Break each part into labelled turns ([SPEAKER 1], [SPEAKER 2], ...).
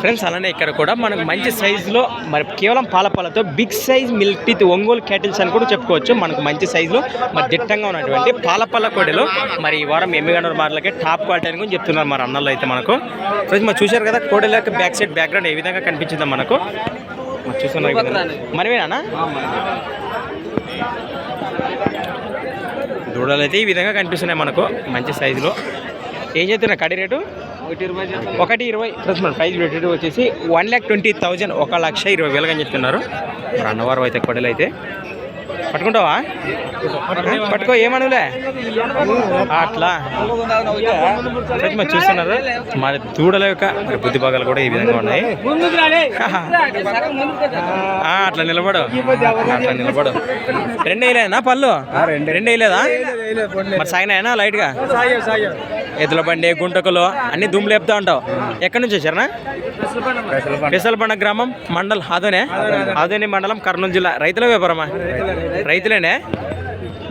[SPEAKER 1] Friends అలానే ఇక్కడ కూడా మనకు మంచి సైజులో మరి కేవలం పాలపాలతో big size milk teeth Ongole cattles అని కూడా చెప్పుకోవచ్చు. మనకు మంచి సైజులో మరి దిట్టంగా ఉన్నటువంటి పాలపాల కోడెలు. మరి ఈ వారం ఎమ్మిగండూరు మార్లకి టాప్ క్వాలిటీ అని కూడా చెప్తున్నారు మరి అన్నల్లో అయితే మనకు. ఫ్రెండ్స్ మరి చూశారు కదా కోడెల యొక్క బ్యాక్ సైడ్ బ్యాక్గ్రౌండ్ ఏ విధంగా కనిపించిందో మనకు. మరి చూస్తున్నారు ఈ విధంగా. మనమేనా దూడలు అయితే ఈ విధంగా కనిపిస్తున్నాయి మనకు మంచి సైజులో. ఏం చెప్తున్నా కడి రేటు? ఒకటి ఇరవై. ప్లస్ మన ప్రైజ్ రేట్ వచ్చేసి వన్ ల్యాక్ ట్వంటీ థౌజండ్ ఒక లక్ష ఇరవై వేలుగా అని చెప్తున్నారు. మరి అన్నవారం అయితే కొడలు అయితే పట్టుకుంటావా? పట్టుకో ఏమనులే అట్లా. మరి చూస్తున్నారు. మరి దూడల యొక్క మరి బుద్ధి భాగాలు కూడా ఈ విధంగా ఉన్నాయి. అట్లా నిలబడు. అట్లా నిలబడు. రెండు వేయలేనా పళ్ళు? రెండు వేయలేదా? మరి సాగినాయనా లైట్గా? ఎద్దుల బండి గుంటకులు అన్ని దుమ్ము లేపుతా ఉంటావు. ఎక్కడి నుంచి వచ్చారనా పెసలబండ గ్రామం మండల్ ఆదోనే. ఆదోని మండలం కర్నూలు జిల్లా. రైతుల వ్యాపారమా? రైతులేనే.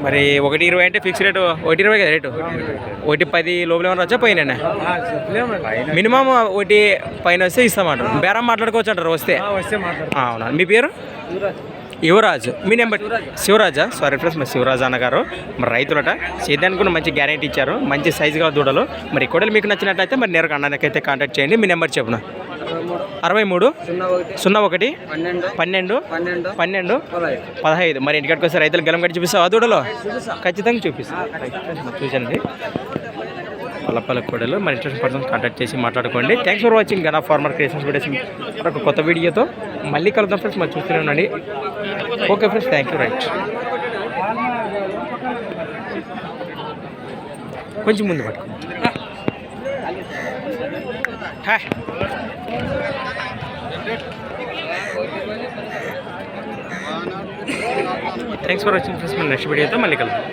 [SPEAKER 1] మరి ఒకటి ఇరవై అంటే ఫిక్స్ రేటు ఒకటి ఇరవై కదా రేటు? ఒకటి పది లోపల ఏమన్నా వచ్చా? పోయినా మినిమం ఒకటి పైన వస్తే ఇస్తామంటారు. బేరం మాట్లాడుకోవచ్చు అంటారు వస్తే. అవునా? మీ పేరు? యువరాజు. మీ నెంబర్ శివరాజా? సారీ ఫ్రెండ్స్ మరి శివరాజు అన్నగారు. మరి రైతులట సేద్యానికి కూడా మంచి గ్యారెంటీ ఇచ్చారు. మంచి సైజుగా దూడలు. మరి కోడలు మీకు నచ్చినట్లయితే మరి నేరుగా అన్నకైతే కాంటాక్ట్ చేయండి. మీ నెంబర్ చెప్పున. అరవై మూడు సున్నా ఒకటి పన్నెండు పన్నెండు పదహైదు. మరి ఇంటికాడికి వస్తే రైతులు గెలం కట్టి చూపిస్తావు? ఆ దూడలో? ఖచ్చితంగా చూపిస్తాను చూసండి పల్లపల్ల కోడలు. మరి ఇంట్రెస్ట్ పర్సన్ కాంటాక్ట్ చేసి మాట్లాడుకోండి. Thanks for watching Gana farmer creations videos ఒక కొత్త వీడియోతో మళ్ళీ కలుద్దాం ఫ్రెండ్స్ మరి చూస్తూనే ఉండండి. Okay friends thank you right కొంచెం ముందు పట్టుకో. హా. థ్యాంక్స్ ఫర్ వాచింగ్ ఫ్రెండ్స్ మన నెక్స్ట్ వీడియోతో మళ్ళీ కలుద్దాం.